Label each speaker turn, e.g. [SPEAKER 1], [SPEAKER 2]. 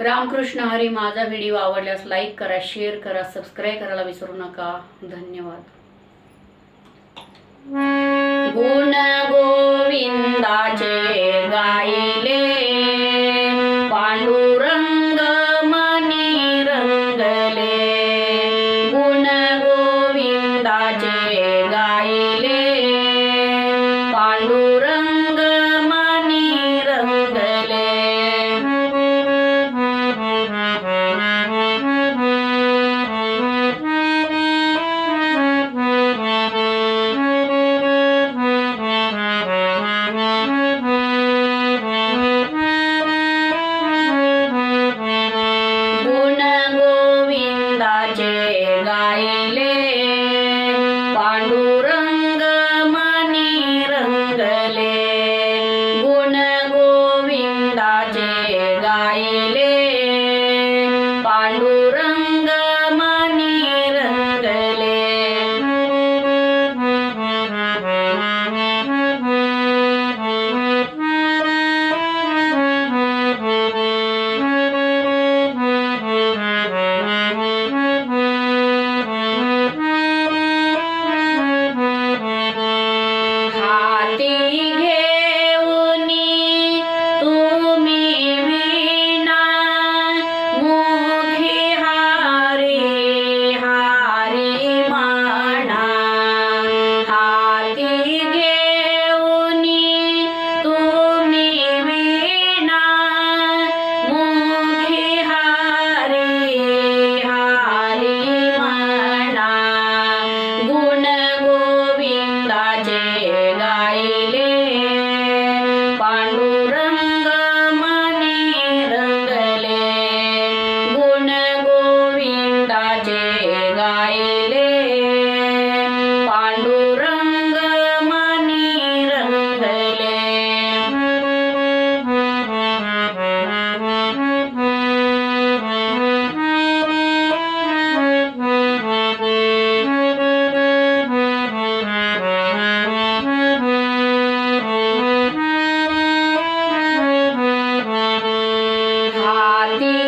[SPEAKER 1] रामकृष्ण हरी माझा व्हिडिओ आवडल्यास लाईक करा शेअर करा सबस्क्राईब करायला विसरू नका. धन्यवाद. गुण गोविंदाचे गाईले पांडुरंग मनी रंगले गुण गोविंदाचे गायले पांडुरंग ഗായിലേ a.